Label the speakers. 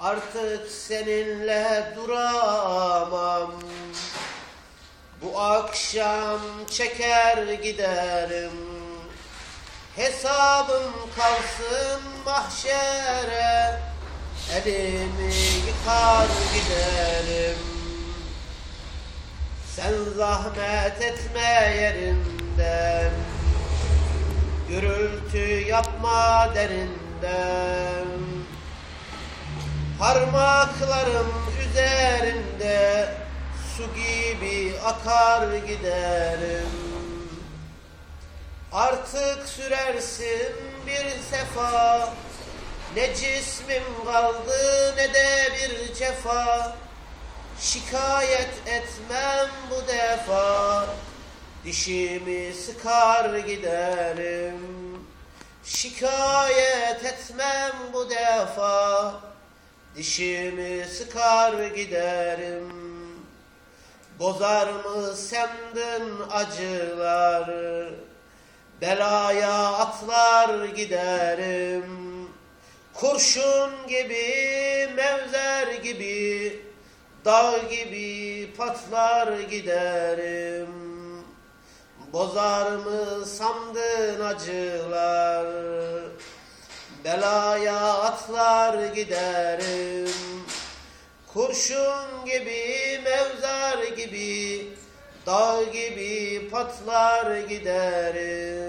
Speaker 1: Artık seninle duramam. Bu akşam çeker giderim. Hesabım kalsın mahşere. Elimi yıkar giderim. Sen zahmet etme yerinden. Gürültü yapma derinden Parmaklarım üzerinde Su gibi akar giderim. Artık sürersin bir sefa. Ne cismim kaldı ne de bir cefa. Şikayet etmem bu defa. Dişimi sıkar giderim. Şikayet etmem bu defa Dişimi sıkar giderim. Bozar mı sendin acılar Belaya atlar giderim. Kurşun gibi mevzer gibi Dağ gibi patlar giderim. Bozar mı sandın acılar Belaya atlar giderim. Kurşun gibi mevzar gibi Dağ gibi patlar giderim